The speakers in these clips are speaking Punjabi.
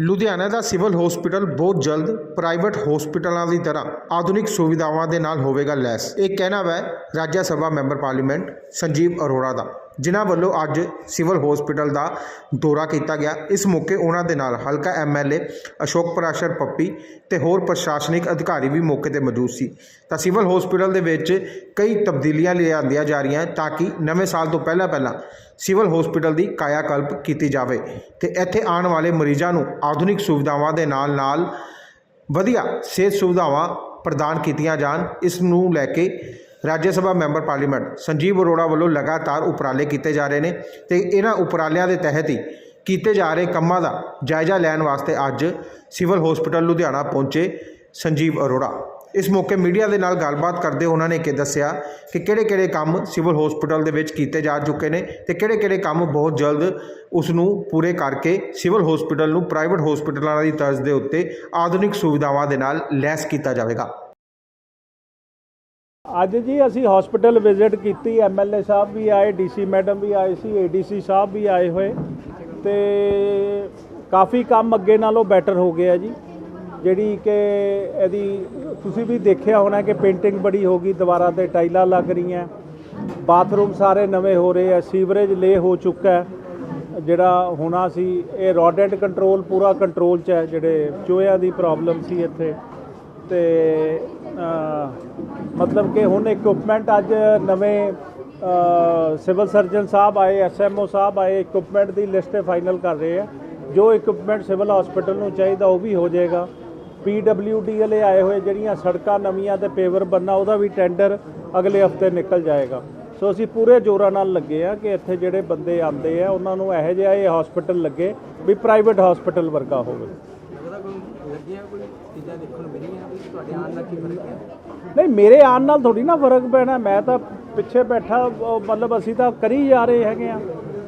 ਲੁਧਿਆਣਾ ਦਾ ਸਿਵਲ ਹਸਪੀਟਲ ਬਹੁਤ ਜਲਦ ਪ੍ਰਾਈਵੇਟ ਹਸਪੀਟਲਾਂ ਦੀ ਤਰ੍ਹਾਂ ਆਧੁਨਿਕ ਸੁਵਿਧਾਵਾਂ ਦੇ ਨਾਲ ਹੋਵੇਗਾ ਲੈਸ। ਇਹ ਕਹਿਣਾ ਹੈ ਰਾਜ ਸਭਾ ਮੈਂਬਰ ਪਾਰਲੀਮੈਂਟ ਸੰਜੀਵ ਅਰੋੜਾ ਦਾ। ਜਿਨ੍ਹਾਂ ਵੱਲੋਂ ਅੱਜ ਸਿਵਲ ਹਸਪੀਟਲ ਦਾ ਦੌਰਾ ਕੀਤਾ ਗਿਆ। ਇਸ ਮੌਕੇ ਉਹਨਾਂ ਦੇ ਨਾਲ ਹਲਕਾ ਐਮਐਲਏ ਅਸ਼ੋਕ ਪ੍ਰਾਸ਼ਰ ਪੱਪੀ ਤੇ ਹੋਰ ਪ੍ਰਸ਼ਾਸਨਿਕ ਅਧਿਕਾਰੀ ਵੀ ਮੌਕੇ ਤੇ ਮੌਜੂਦ ਸੀ। ਤਾਂ ਸਿਵਲ ਹਸਪੀਟਲ ਦੇ ਵਿੱਚ ਕਈ ਤਬਦੀਲੀਆਂ ਲਿਆਂਦੀਆਂ ਜਾ ਰਹੀਆਂ ਤਾਂ ਕਿ ਨਵੇਂ ਸਾਲ ਤੋਂ ਪਹਿਲਾਂ ਪਹਿਲਾਂ ਸਿਵਲ ਹਸਪੀਟਲ ਦੀ ਕਾਇਆ ਕਲਪ ਕੀਤੀ ਜਾਵੇ ਤੇ ਇੱਥੇ ਆਉਣ ਵਾਲੇ ਮਰੀਜ਼ਾਂ ਨੂੰ ਆਧੁਨਿਕ ਸੁਵਿਧਾਵਾਂ ਦੇ ਨਾਲ ਨਾਲ ਵਧੀਆ ਸਿਹਤ ਸੁਵਿਧਾਵਾਂ ਪ੍ਰਦਾਨ ਕੀਤੀਆਂ ਜਾਣ। ਇਸ ਨੂੰ ਲੈ ਕੇ ਰਾਜ ਸਭਾ ਮੈਂਬਰ ਪਾਰਲੀਮੈਂਟ ਸੰਜੀਵ ਅਰੋੜਾ ਵੱਲੋਂ ਲਗਾਤਾਰ ਉਪਰਾਲੇ ਕੀਤੇ ਜਾ ਰਹੇ ਨੇ ਤੇ ਇਹਨਾਂ ਉਪਰਾਲਿਆਂ ਦੇ ਤਹਿਤ ਹੀ ਕੀਤੇ ਜਾ ਰਹੇ ਕੰਮਾਂ ਦਾ ਜਾਇਜ਼ਾ ਲੈਣ ਵਾਸਤੇ ਅੱਜ ਸਿਵਲ ਹਸਪੀਟਲ ਲੁਧਿਆਣਾ ਪਹੁੰਚੇ ਸੰਜੀਵ ਅਰੋੜਾ। ਇਸ ਮੌਕੇ ਮੀਡੀਆ ਦੇ ਨਾਲ ਗੱਲਬਾਤ ਕਰਦੇ ਉਹਨਾਂ ਨੇ ਕਿ ਦੱਸਿਆ ਕਿ ਕਿਹੜੇ-ਕਿਹੜੇ ਕੰਮ ਸਿਵਲ ਹਸਪੀਟਲ ਦੇ ਵਿੱਚ ਕੀਤੇ ਜਾ ਚੁੱਕੇ ਨੇ ਤੇ ਕਿਹੜੇ-ਕਿਹੜੇ ਕੰਮ ਬਹੁਤ ਜਲਦ ਉਸ ਨੂੰ ਪੂਰੇ ਕਰਕੇ ਸਿਵਲ ਹਸਪੀਟਲ ਨੂੰ ਪ੍ਰਾਈਵੇਟ ਹਸਪੀਟਲਾਂ ਦੀ ਤਰਜ਼ ਦੇ ਉੱਤੇ ਆਧੁਨਿਕ ਸੁਵਿਧਾਵਾਂ ਦੇ ਨਾਲ ਲੈਸ ਕੀਤਾ ਜਾਵੇਗਾ। ਅੱਜ ਜੀ ਅਸੀਂ ਹਸਪੀਟਲ ਵਿਜ਼ਿਟ ਕੀਤੀ ਐਮਐਲਏ ਸਾਹਿਬ ਵੀ ਆਏ ਡੀਸੀ ਮੈਡਮ ਵੀ ਆਏ ਸੀ ਏਡੀਸੀ ਸਾਹਿਬ ਵੀ ਆਏ ਹੋਏ। ਤੇ ਕਾਫੀ ਕੰਮ ਅੱਗੇ ਨਾਲੋਂ ਬੈਟਰ ਹੋ ਗਿਆ ਜੀ। ਜਿਹੜੀ ਕਿ ਇਹਦੀ ਤੁਸੀਂ ਵੀ ਦੇਖਿਆ ਹੋਣਾ ਕਿ ਪੇਂਟਿੰਗ ਬੜੀ ਹੋ ਗਈ ਦੁਬਾਰਾ ਤੇ ਟਾਈਲਾਂ ਲੱਗ ਰਹੀਆਂ। ਬਾਥਰੂਮ ਸਾਰੇ ਨਵੇਂ ਹੋ ਰਹੇ ਆ, ਸੀਵਰੇਜ ਲੇ ਹੋ ਚੁੱਕਾ ਹੈ। ਜਿਹੜਾ ਹੋਣਾ ਸੀ, ਇਹ ਰੋਡੈਂਟ ਕੰਟਰੋਲ ਪੂਰਾ ਕੰਟਰੋਲ 'ਚ ਹੈ, ਜਿਹੜੇ ਚੋਹਿਆਂ ਦੀ ਪ੍ਰੋਬਲਮ ਸੀ ਇੱਥੇ। ਤੇ ਮਤਲਬ ਕਿ ਹੁਣ ਇਕਵਿਪਮੈਂਟ ਅੱਜ ਨਵੇਂ ਸਿਵਲ ਸਰਜਨ ਸਾਹਿਬ ਆਏ ਐਸਐਮਓ ਸਾਹਿਬ ਆਏ ਇਕਵਿਪਮੈਂਟ ਦੀ ਲਿਸਟ ਫਾਈਨਲ ਕਰ ਰਹੇ ਆ। ਜੋ ਇਕਵਿਪਮੈਂਟ ਸਿਵਲ ਹਸਪੀਟਲ ਨੂੰ ਚਾਹੀਦਾ ਉਹ ਵੀ ਹੋ ਜਾਏਗਾ। ਪੀਡਬਲਯੂਡੀ ਵਾਲੇ ਆਏ ਹੋਏ ਜਿਹੜੀਆਂ ਸੜਕਾਂ ਨਵੀਆਂ ਤੇ ਪੇਵਰ ਬੰਨਾ ਉਹਦਾ ਵੀ ਟੈਂਡਰ ਅਗਲੇ ਹਫ਼ਤੇ ਨਿਕਲ ਜਾਏਗਾ। ਸੋ ਅਸੀਂ ਪੂਰੇ ਜ਼ੋਰਾਂ ਨਾਲ ਲੱਗੇ ਆ ਕਿ ਇੱਥੇ ਜਿਹੜੇ ਬੰਦੇ ਆਉਂਦੇ ਆ, ਉਹਨਾਂ ਨੂੰ ਇਹੋ ਜਿਹਾ ਇਹ ਹਸਪੀਟਲ ਲੱਗੇ ਵੀ ਪ੍ਰਾਈਵੇਟ ਹਸਪੀਟਲ ਵਰਗਾ ਹੋਵੇ। ਉਹਦਾ ਕੋਈ? ਚੀਜ਼ਾਂ ਦੇਖਣ ਨੂੰ ਮਿਲੀਆਂ? ਵੀ ਤੁਹਾਡੇ ਆਉਣ ਨਾਲ ਕੀ ਫ਼ਰਕ ਹੈ? ਨਹੀਂ ਮੇਰੇ ਆਉਣ ਨਾਲ ਥੋੜੀ ਨਾ ਫ਼ਰਕ ਪੈਣਾ। ਮੈਂ ਤਾਂ ਪਿੱਛੇ ਬੈਠਾ ਮਤਲਬ ਅਸੀਂ ਤਾਂ ਕਰੀ ਜਾ ਰਹੇ ਹੈਗੇ ਆ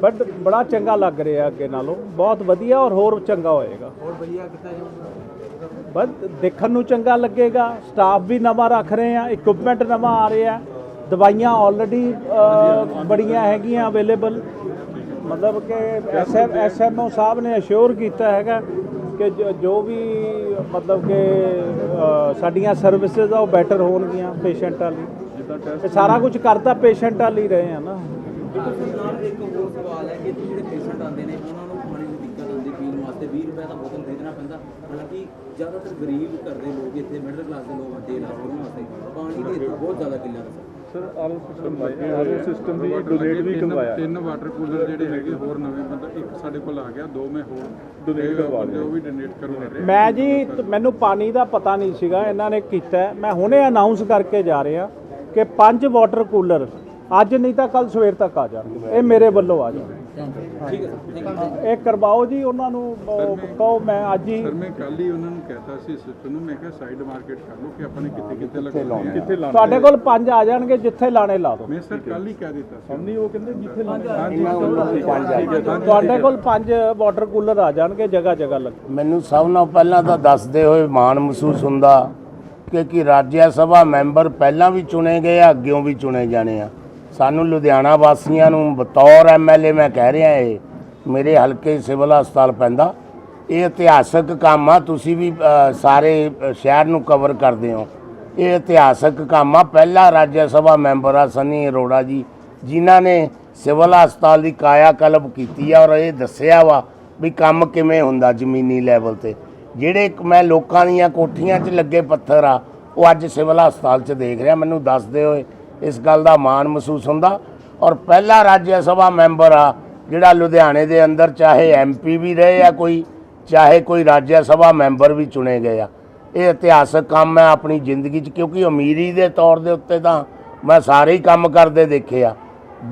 ਬਟ ਬੜਾ ਚੰਗਾ ਲੱਗ ਰਿਹਾ ਅੱਗੇ ਨਾਲੋਂ। ਬਹੁਤ ਵਧੀਆ ਔਰ ਹੋਰ ਚੰਗਾ ਹੋਏਗਾ। ਹੋਰ ਵਧੀਆ ਕੀਤਾ ਜਾਊਗਾ ਬਸ ਦੇਖਣ ਨੂੰ ਚੰਗਾ ਲੱਗੇਗਾ। ਸਟਾਫ ਵੀ ਨਵਾਂ ਰੱਖ ਰਹੇ ਆ ਇਕਵਿਪਮੈਂਟ ਨਵਾਂ ਆ ਰਿਹਾ। ਦਵਾਈਆਂ ਆਲਰੇਡੀ ਬੜੀਆਂ ਹੈਗੀਆਂ ਅਵੇਲੇਬਲ ਮਤਲਬ ਕਿ ਐਸਐਮ ਐਸਐਮਓ ਸਾਹਿਬ ਨੇ ਅਸ਼ੋਰ ਕੀਤਾ ਹੈਗਾ ਕਿ ਜੋ ਵੀ ਮਤਲਬ ਕਿ ਸਾਡੀਆਂ ਸਰਵਿਸਿਜ਼ ਆ ਉਹ ਬੈਟਰ ਹੋਣਗੀਆਂ ਪੇਸ਼ੈਂਟਾਂ ਲਈ। ਇਹ ਸਾਰਾ ਕੁਝ ਕਰਤਾ ਪੇਸ਼ੈਂਟਾਂ ਲਈ ਰਹੇ ਆ ਨਾ। ਨਾਲ ਇੱਕ ਹੋਰ ਸਵਾਲ ਹੈ ਕਿ ਜਿਹੜੇ ਪੇਸ਼ੈਂਟ ਆਉਂਦੇ ਨੇ ਉਹਨਾਂ ਨੂੰ ਪਾਣੀ ਦੀ ਦਿੱਕਤ ਆਉਂਦੀ ਪੀਣ ਵਾਸਤੇ 20 ਰੁਪਏ ਦਾ ਬੋਤਲ ਖਰੀਦਣਾ ਪੈਂਦਾ। ਹਾਲਾਂਕਿ ਜ਼ਿਆਦਾਤਰ ਗਰੀਬ ਘਰ ਦੇ ਲੋਕ ਇੱਥੇ ਮਿਡਲ ਕਲਾਸ ਦੇ ਲੋਕ ਆਉਂਦੇ ਇਲਾਜ ਕਰਾਉਣ ਵਾਸਤੇ। ਪਾਣੀ ਦੀ ਬਹੁਤ ਜ਼ਿਆਦਾ ਕਿੱਲਤ ਹੈ ਸਰ ਆਰਓ ਸਿਸਟਮ ਲੱਗੇ ਆਰਓ ਸਿਸਟਮ ਦੀ ਡੋਨੇਟ ਵੀ ਕਰਵਾਇਆ। ਤਿੰਨ ਵਾਟਰ ਕੂਲਰ ਜਿਹੜੇ ਹੈਗੇ ਹੋਰ ਨਵੇਂ ਮਤਲਬ ਇੱਕ ਸਾਡੇ ਕੋਲ ਆ ਗਿਆ ਦੋ ਮੈਂ ਹੋਰ ਡੋਨੇਟ ਕਰਵਾ ਲਏ। ਉਹ ਵੀ ਡੋਨੇਟ ਕਰਵਾ ਰਹੇ ਮੈਂ ਜੀ ਮੈਨੂੰ ਪਾਣੀ ਦਾ ਪਤਾ ਨਹੀਂ ਸੀਗਾ ਇਹਨਾਂ ਨੇ ਕੀਤਾ। ਮੈਂ ਹੁਣੇ ਅਨਾਉਂਸ ਕਰਕੇ ਜਾ ਰਿਹਾ ਕਿ ਪੰਜ ਵਾਟਰ ਕੂਲਰ ਅੱਜ ਨਹੀਂ ਤਾਂ ਕੱਲ ਸਵੇਰ ਤੱਕ ਆ ਜਾਣਗੇ ਇਹ ਮੇਰੇ ਵੱਲੋਂ ਆ ਜਾਣਗੇ ਠੀਕ ਹੈ ਇਹ ਕਰਵਾਓ ਜੀ ਉਹਨਾਂ ਨੂੰ ਕਹੋ ਮੈਂ ਅੱਜ ਹੀ ਸਰ ਮੈਂ ਕੱਲ ਹੀ ਉਹਨਾਂ ਨੂੰ ਕਹਿਤਾ ਸੀ ਸਿਸਟਮ ਨੂੰ ਮੈਂ ਕਿਹਾ ਸਾਈਡ ਮਾਰਕੀਟ ਕਰ ਲਓ ਕਿ ਆਪਾਂ ਨੇ ਕਿੱਥੇ ਕਿੱਥੇ ਲਗਾਉਣੇ ਕਿੱਥੇ ਲਾਉਣੇ ਤੁਹਾਡੇ ਕੋਲ ਪੰਜ ਆ ਜਾਣਗੇ ਜਿੱਥੇ ਲਾਣੇ ਲਾ ਦਿਓ। ਮੈਂ ਸਰ ਕੱਲ ਹੀ ਕਹਿ ਦਿੱਤਾ ਸੀ। ਨਹੀਂ ਉਹ ਕਹਿੰਦੇ ਜਿੱਥੇ ਲਾਉਣੇ। ਹਾਂਜੀ ਤੁਹਾਡੇ ਕੋਲ ਪੰਜ ਵਾਟਰ ਕੂਲਰ ਆ ਜਾਣਗੇ ਜਗ੍ਹਾ ਜਗ੍ਹਾ ਲੱਗ ਮੈਨੂੰ ਸਭ ਨਾਲੋਂ ਪਹਿਲਾਂ ਤਾਂ ਦੱਸਦੇ ਹੋਏ ਮਾਣ ਮਹਿਸੂਸ ਹੁੰਦਾ ਕਿ ਕਿ ਰਾਜ ਸਭਾ ਮੈਂਬਰ ਪਹਿਲਾਂ ਵੀ ਚੁਣੇ ਗਏ ਆ ਅੱਗਿਓਂ ਵੀ ਚੁਣੇ ਜਾਣੇ ਆ। ਸਾਨੂੰ ਲੁਧਿਆਣਾ ਵਾਸੀਆਂ ਨੂੰ ਬਤੌਰ ਐਮਐਲਏ ਮੈਂ ਕਹਿ ਰਿਹਾ ਇਹ ਮੇਰੇ ਹਲਕੇ ਸਿਵਲ ਹਸਪਤਾਲ ਪੈਂਦਾ ਇਹ ਇਤਿਹਾਸਕ ਕੰਮ ਆ ਤੁਸੀਂ ਵੀ ਅ, ਸਾਰੇ ਅ, ਸ਼ਹਿਰ ਨੂੰ ਕਵਰ ਕਰਦੇ ਹੋ। ਇਹ ਇਤਿਹਾਸਕ ਕੰਮ ਆ ਪਹਿਲਾ ਰਾਜ ਸਭਾ ਮੈਂਬਰ ਆ ਸਨੀ ਅਰੋੜਾ ਜੀ ਜਿਨ੍ਹਾਂ ਨੇ ਸਿਵਲ ਹਸਪਤਾਲ ਦੀ ਕਾਇਆ ਕਲਪ ਕੀਤੀ ਆ ਔਰ ਇਹ ਦੱਸਿਆ ਵਾ ਵੀ ਕੰਮ ਕਿਵੇਂ ਹੁੰਦਾ ਜ਼ਮੀਨੀ ਲੈਵਲ ਤੇ। ਜਿਹੜੇ ਇੱਕ ਮੈਂ ਲੋਕਾਂ ਦੀਆਂ ਕੋਠੀਆਂ 'ਚ ਲੱਗੇ ਪੱਥਰ ਆ ਉਹ ਅੱਜ ਸਿਵਲ ਹਸਪਤਾਲ 'ਚ ਦੇਖ ਰਿਹਾ ਮੈਨੂੰ ਦੱਸਦੇ ਹੋਏ ਇਸ ਗੱਲ ਦਾ ਮਾਣ ਮਹਿਸੂਸ ਹੁੰਦਾ। ਔਰ ਪਹਿਲਾ ਰਾਜ ਸਭਾ ਮੈਂਬਰ ਆ, ਜਿਹੜਾ ਲੁਧਿਆਣੇ ਦੇ ਅੰਦਰ ਚਾਹੇ ਐਮਪੀ ਵੀ ਰਹੇ ਆ ਕੋਈ, ਚਾਹੇ ਕੋਈ ਰਾਜ ਸਭਾ ਮੈਂਬਰ ਵੀ ਚੁਣੇ ਗਏ ਆ। ਇਹ ਇਤਿਹਾਸਕ ਕੰਮ ਹੈ ਆਪਣੀ ਜ਼ਿੰਦਗੀ 'ਚ, ਕਿਉਂਕਿ ਅਮੀਰੀ ਦੇ ਤੌਰ ਦੇ ਉੱਤੇ ਤਾਂ ਮੈਂ ਸਾਰੇ ਹੀ ਕੰਮ ਕਰਦੇ ਦੇਖੇ ਆ।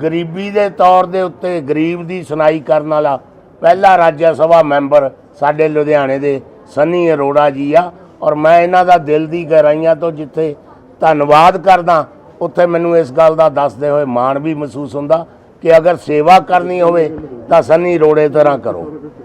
ਗਰੀਬੀ ਦੇ ਤੌਰ ਦੇ ਉੱਤੇ ਗਰੀਬ ਦੀ ਸੁਣਾਈ ਕਰਨ ਵਾਲਾ ਪਹਿਲਾ ਰਾਜ ਸਭਾ ਮੈਂਬਰ ਸਾਡੇ ਲੁਧਿਆਣੇ ਦੇ ਸਨੀ ਅਰੋੜਾ ਜੀ ਆ। ਔਰ ਮੈਂ ਇਹਨਾਂ ਦਾ ਦਿਲ ਦੀ ਗਹਿਰਾਈਆਂ ਤੋਂ ਜਿੱਥੇ ਧੰਨਵਾਦ ਕਰਦਾ ਉੱਥੇ ਮੈਨੂੰ ਇਸ ਗੱਲ ਦਾ ਦੱਸਦੇ ਹੋਏ ਮਾਣ ਵੀ ਮਹਿਸੂਸ ਹੁੰਦਾ ਕਿ ਅਗਰ ਸੇਵਾ ਕਰਨੀ ਹੋਵੇ ਤਾਂ ਸੰਨੀ ਰੋੜੇ ਤਰ੍ਹਾਂ ਕਰੋ।